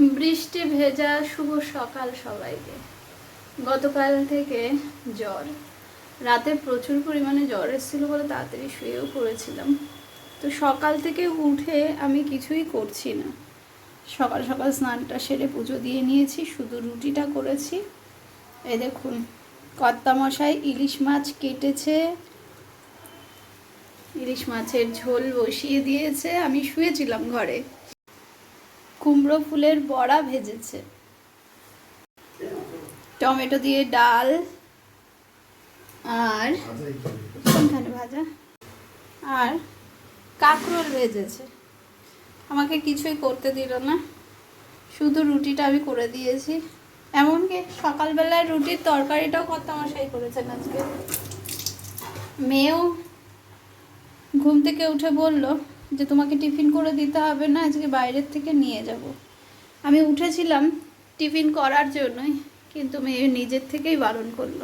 বৃষ্টি ভেজা শুভ সকাল সবাইকে। গতকাল থেকে জ্বর। রাতে প্রচুর পরিমাণে জ্বর এসেছিল বলে তাড়াতাড়ি শুয়েও পড়েছিলাম। তো সকাল থেকে উঠে আমি কিছুই করছি না। সকাল সকাল স্নানটা সেরে পুজো দিয়ে নিয়েছি, শুধু রুটিটা করেছি। এই দেখুন, কর্তামশাই ইলিশ মাছ কেটেছে। ইলিশ মাছের ঝোল বসিয়ে দিয়েছে। আমি শুয়েছিলাম ঘরে। কুমড়ো ফুলের বড়া ভেজেছে। টমেটো দিয়ে ডাল আর কোনখানে ভাজা? আর কাঁকরোল ভেজেছে। আমাকে কিছুই করতে দিল না। শুধু রুটিটা আমি করে দিয়েছি। এমনকি সকালবেলায় রুটির তরকারিটাও কর্তামশাই করেছেন আজকে। মেয়েও ঘুম থেকে উঠে বলল যে তোমাকে টিফিন করে দিতে হবে না, আজকে বাইরের থেকে নিয়ে যাব। আমি উঠেছিলাম টিফিন করার জন্যই, কিন্তু মেয়ে নিজের থেকেই বারণ করল।